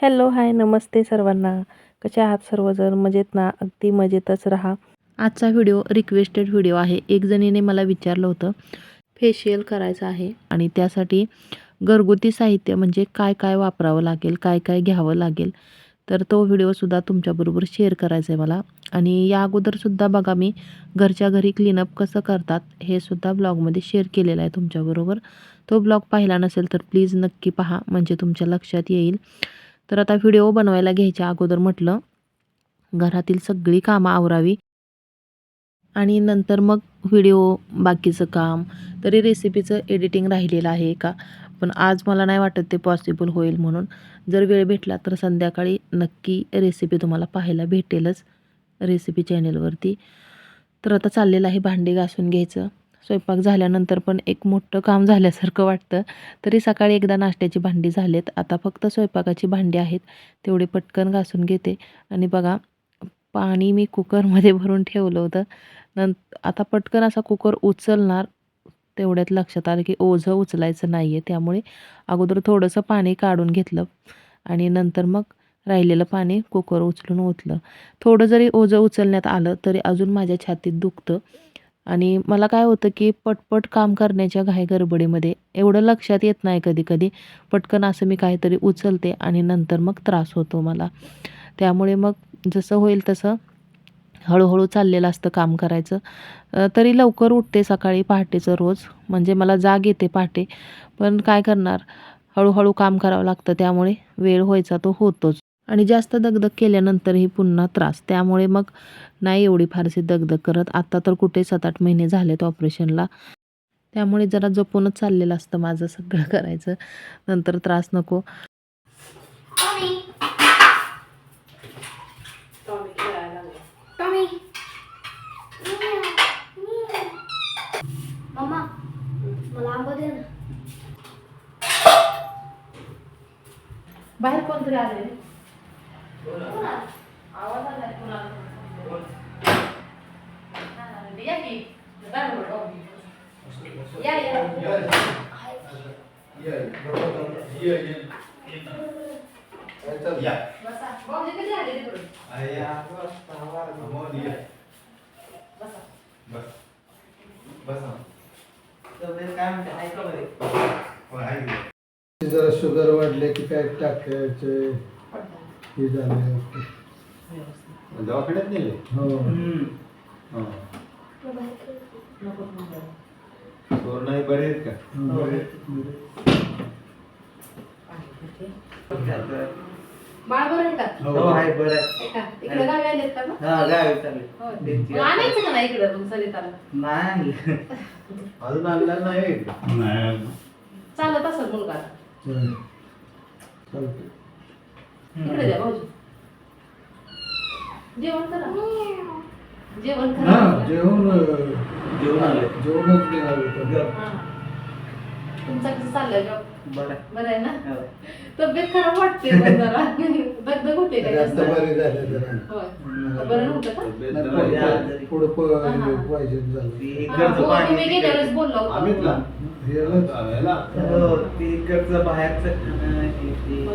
Hello hi नमस्ते सर्वांना. कसे आहात सर्वजण? मजेत ना? अगदी मजेतच राहा. आजचा व्हिडिओ रिक्वेस्टेड व्हिडिओ आहे. एक जणीने मला विचारलं होतं फेशियल करायचं आहे आणि त्यासाठी घरगुती साहित्य म्हणजे काय काय वापरावं लागेल काय काय घ्यावं लागेल तर तो व्हिडिओसुद्धा तुमच्याबरोबर शेअर करायचा आहे मला. आणि या अगोदरसुद्धा बघा मी घरच्या घरी क्लीनअप कसं करतात हे सुद्धा ब्लॉगमध्ये शेअर केलेलं आहे तुमच्याबरोबर तो ब्लॉग पाहिला नसेल तर प्लीज नक्की पहा म्हणजे तुमच्या लक्षात येईल. तर आता व्हिडिओ बनवायला घ्यायच्या अगोदर म्हटलं घरातील सगळी कामं आवरावी आणि नंतर मग व्हिडिओ बाकीचं काम तरी रेसिपीचं एडिटिंग राहिलेलं आहे का? पण आज मला नाही वाटत ते पॉसिबल होईल म्हणून. जर वेळ भेटला तर संध्याकाळी नक्की रेसिपी तुम्हाला पाहायला भेटेलच रेसिपी चॅनेलवरती तर आता चाललेलं आहे भांडी घासून घ्यायचं. स्वयंपाक झाल्यानंतर पण एक मोठं काम झाल्यासारखं वाटतं. तरी सकाळी एकदा नाश्त्याची भांडी झालेत. आता फक्त स्वयंपाकाची भांडी आहेत. तेवढे पटकन घासून घेते. आणि बघा पाणी मी कुकरमध्ये भरून ठेवलं होतं. नंत आता पटकन असा कुकर उचलणार तेवढ्यात लक्षात आलं की ओझं उचलायचं नाही आहे त्यामुळे अगोदर थोडंसं पाणी काढून घेतलं. आणि नंतर मग राहिलेलं पाणी कुकर उचलून ओतलं. थोडं जरी ओझं उचलण्यात आलं तरी अजून माझ्या छातीत दुखतं. आणि मला काय होतं की पटपट काम करण्याच्या घाई गडबडीमध्ये एवढं लक्षात येत नाही कधी कधी. पटकन असं मी काहीतरी उचलते आणि नंतर मग त्रास होतो मला. त्यामुळे मग जसं होईल तसं हळूहळू चाललेलं असतं काम करायचं. तरी लवकर उठते सकाळी पहाटेचं रोज. म्हणजे मला जाग येते पहाटे. पण काय करणार? हळूहळू काम करावं लागतं त्यामुळे वेळ व्हायचा तो होतोच. आणि जास्त दगदग केल्यानंतरही पुन्हा त्रास. त्यामुळे मग नाही एवढी फारशी दगदग करत. आत्ता तर कुठे सात आठ महिने झालेत ऑपरेशनला. त्यामुळे जरा जपूनच चाललेलं असतं माझं सगळं करायचं. नंतर त्रास नको. Tommy. मम्मा मला आंबा दे ना. बाहेर कोणतरी आले या या बसा भाऊजी कधी आले तिकडून जरा शुगर वाढले की काय टाकायचे हे. झाले दवाखान्यात नेले हो कोरोना बरे आहेत का? हो. बाळ बरं आहे का हो. आहे बरं आहे का इकडे गावी आलेत का मग? हा गावी चालेल. त्यांची मग आणायचं का नाही इकडं मग सरिताला नाही. अजून आणला नाही चालत असेल मुलगा. इकडे द्या भाऊजी. जेवण करा. जेवण हा जेवण जेवण आले जेवणच. हा. तुमचं कसं चाललंय job? बरं. बरं आहे ना? हो. तब्येत खराब वाटते पण जरा. दगदग होते का जास्त बरे झाले जरा. होय. बरं नव्हतं का? नाही, पुढं- पुढं प-. पाहिजे झालं. हा, इकडचं हो, पाणी तुम्ही गेल्या वेळेस तिकडचं. बोललो होतो. अमितला याला याला हो, ती इकडचं बाहेरचं खाणं, हे ते.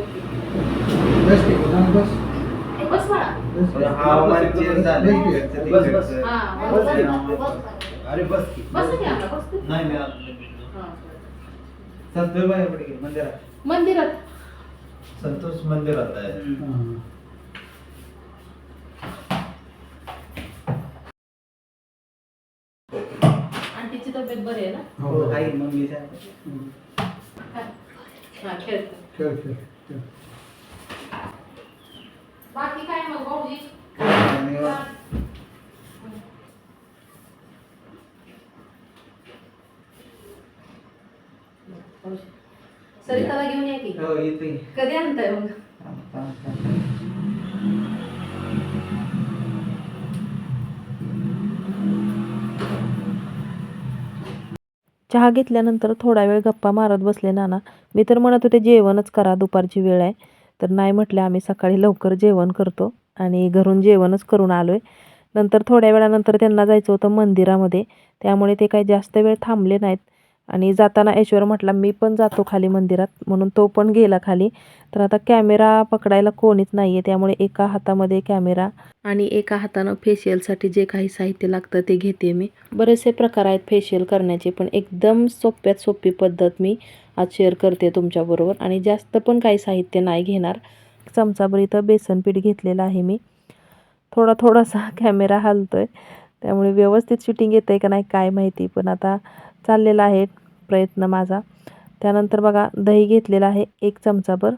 बस ठीक आहे, जाऊन बस. ए, बस बाळा बस. थोडं हवामान change झालं, बस, बस. इकडचं बस, तिकडचं. हा, बस बस, की. बस, बस. अरे बस की. बस की आता, बस की. नाही मी हा. संतोषबाई पुढे गेले मंदिरात मंदिरात संतोष मंदिरात आहे. हा. आंटीची तब्येत बरी आहे ना हो आई मम्मीच्या हम्म. हा खेळतो खेळ खेळ खेळ. बाकी काय मग भाऊजी? सरिताला घेऊन या की? हो येते कधी आणताय मग. चहा घेतल्यानंतर थोडा वेळ गप्पा मारत बसले नाना. मी तर म्हणत होते जेवणच करा दुपारची वेळ आहे. तर नाही म्हटलं आम्ही सकाळी लवकर जेवण करतो आणि घरून जेवणच करून आलो आहे नंतर थोड्या वेळानंतर त्यांना जायचं होतं मंदिरामध्ये. त्यामुळे ते काही जास्त वेळ थांबले नाहीत. आणि जाताना ऐश्वर म्हटला मी पण जातो खाली मंदिरात. म्हणून तो पण गेला खाली. तर आता कॅमेरा पकडायला कोणीच नाही आहे त्यामुळे एका हातामध्ये कॅमेरा आणि एका हातानं फेशियलसाठी जे काही साहित्य लागतं ते घेते मी. बरेचसे प्रकार आहेत फेशियल करण्याचे पण एकदम सोप्यात सोपी पद्धत मी आज शेअर करते तुमच्याबरोबर. आणि जास्त पण काही साहित्य नाही घेणार. चमचाभर इथं बेसन पीठ घेतलेलं आहे मी. थोडा थोडासा कॅमेरा हलतो आहे त्यामुळे व्यवस्थित शूटिंग येतं आहे का नाही काय माहिती पण आता चाललेला आहे प्रयत्न माझा. त्यानंतर बघा दही घेतलेलं आहे एक चमचाभर.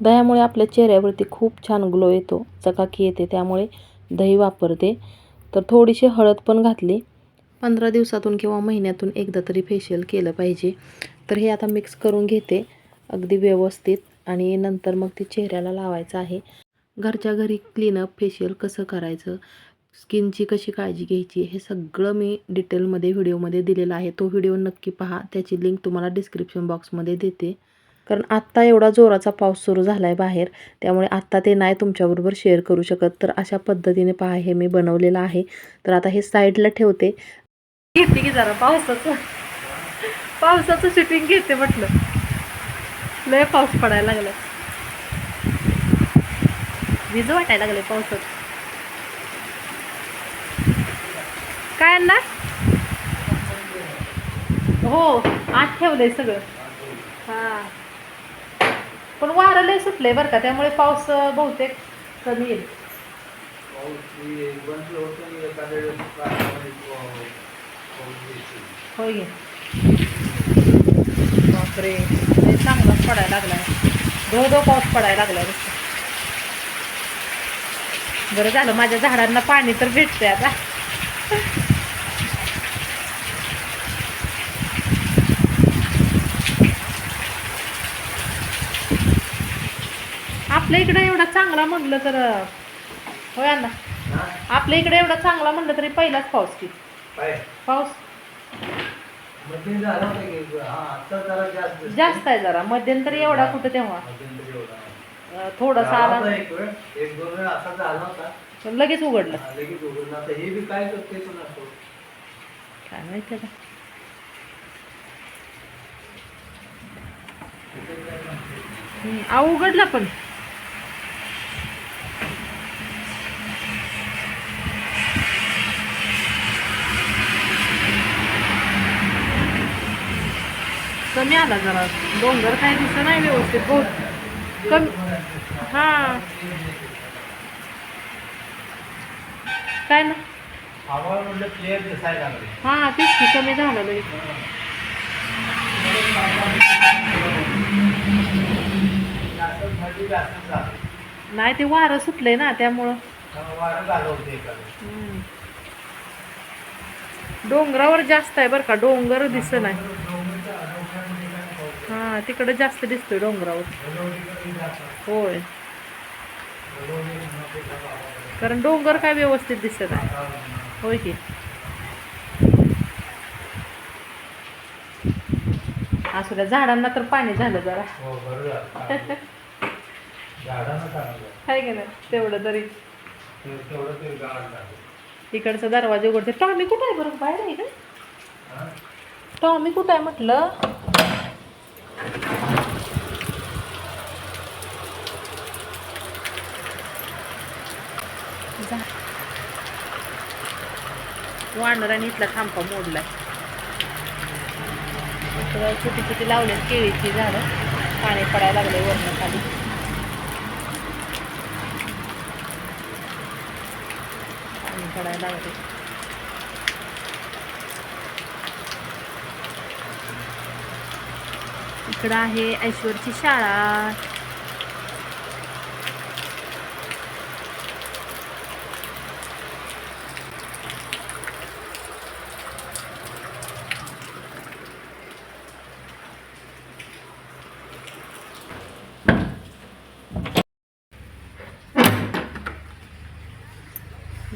दह्यामुळे आपल्या चेहऱ्यावरती खूप छान ग्लो येतो चकाकी येते त्यामुळे दही वापरते. तर थोडीशी हळद पण घातली. पंधरा दिवसातून किंवा महिन्यातून एकदा तरी फेशियल केलं पाहिजे. तर हे आता मिक्स करून घेते अगदी व्यवस्थित. आणि नंतर मग ते चेहऱ्याला लावायचं आहे. घरच्या घरी क्लीनअप फेशियल कसं करायचं? स्किनची कशी काळजी घ्यायची हे सगळं मी डिटेलमध्ये व्हिडिओमध्ये दिलेलं आहे. तो व्हिडिओ नक्की पहा. त्याची लिंक तुम्हाला डिस्क्रिप्शन बॉक्समध्ये देते. कारण आत्ता एवढा जोराचा पाऊस सुरू झाला आहे बाहेर. त्यामुळे आत्ता ते नाही तुमच्याबरोबर शेअर करू शकत. तर अशा पद्धतीने पहा हे मी बनवलेलं आहे. तर आता हे साईडला ठेवते. घेते की जरा पावसाचं. पावसाचं शूटिंग घेते म्हटलं. लय पाऊस पडायला लागला वीज वाटायला लागले पावसात. काय आणणार हो आत ठेवलंय सगळं. हा. पण वारं लय सुटलंय बरं का त्यामुळे पाऊस बहुतेक कमी येईल. होय बापरे चांगलाच पडायला लागलाय. धो धो पाऊस पडायला लागलाय बरं झालं माझ्या झाडांना पाणी तर भेटतंय आता. आपल्या इकडे एवढा चांगला म्हणलं तर होय अण्णा. आपल्या इकडे एवढा चांगला म्हणलं तरी पहिलाच पाऊस की. पाऊस? जास्त आहे जरा. मध्यंतरी एवढा कुठं तेव्हा? थोडासा आला. लगेच उघडलं. काय माहिती उघडला पण. कमी आला जरा. डोंगर काय दिसत नाही व्यवस्थित बहुत कमी हा. काय ना? हां हा तेच की कमी झालं लगेच. नाही ते वारं सुटलंय ना त्यामुळं. हम्म. डोंगरावर जास्त आहे बरं का डोंगर दिसत नाही. हा तिकडं जास्त दिसतोय डोंगरावर. होय. कारण डोंगर काय व्यवस्थित दिसत आहे. होय की? असू द्या झाडांना तर पाणी झालं जरा. हो चांगलं आहे की नाही? तेवढं तरी. इकडचा दरवाजा उघडते टॉमी कुठं आहे बरं? बाहेर आहे का? हा? टॉमी कुठं आहे म्हटलं? वानराने इथला थांबा मोडला सगळं छोटी छोटी लावलेत केळीची झाडं. पाणी पडायला लागले वरण खाली. पाणी पडायला लागले इकडं आहे ऐश्वरची शाळा.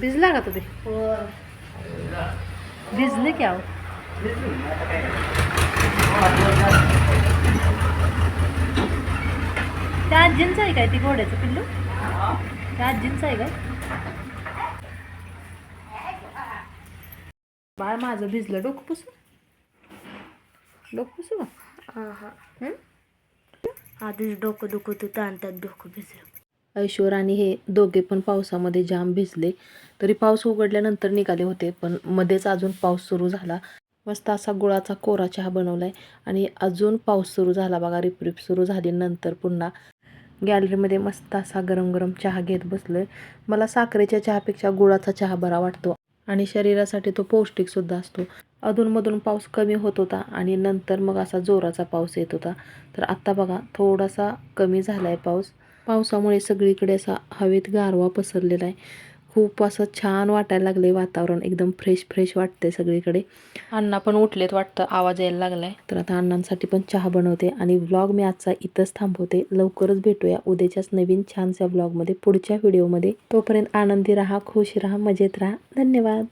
भिजला का तुम्ही भिजले क्या हो त्या आजींचं आहे काय ती घोड्याचं पिल्लू? त्या आजींचं आहे काय? बाळ माझं भिजलं डोकं पुसून डोकं पुसू आहा. आधीच डोकं दुखत होतं आणि त्यात डोकं भिजलं. ऐश्वर आणि हे दोघे पण पावसामध्ये जाम भिजले. तरी पाऊस उघडल्यानंतर निघाले होते पण मध्येच अजून पाऊस सुरू झाला. मस्त असा गुळाचा कोरा चहा बनवला आहे आणि अजून पाऊस सुरू झाला बघा रिपरिप सुरू झाली नंतर पुन्हा. गॅलरीमध्ये मस्त असा गरम गरम चहा घेत बसलोय. मला साखरेच्या चहापेक्षा गुळाचा चहा बरा वाटतो. आणि शरीरासाठी तो पौष्टिकसुद्धा असतो. अधूनमधून पाऊस कमी होत होता आणि नंतर मग असा जोराचा पाऊस येत होता. तर आत्ता बघा थोडासा कमी झाला आहे पाऊस. पावसामुळे सगळीकडे असा हवेत गारवा पसरलेला आहे. खूप असं छान वाटायला लागले वातावरण. एकदम फ्रेश फ्रेश वाटतंय सगळीकडे. अण्णा पण उठलेत वाटतं. आवाज यायला लागलाय. तर आता अण्णांसाठी पण चहा बनवते आणि व्लॉग मी आजचा इथंच थांबवते. लवकरच भेटूया उद्याच्याच नवीन छानशा व्लॉगमध्ये पुढच्या व्हिडिओमध्ये तोपर्यंत आनंदी राहा खुश राहा मजेत राहा. धन्यवाद.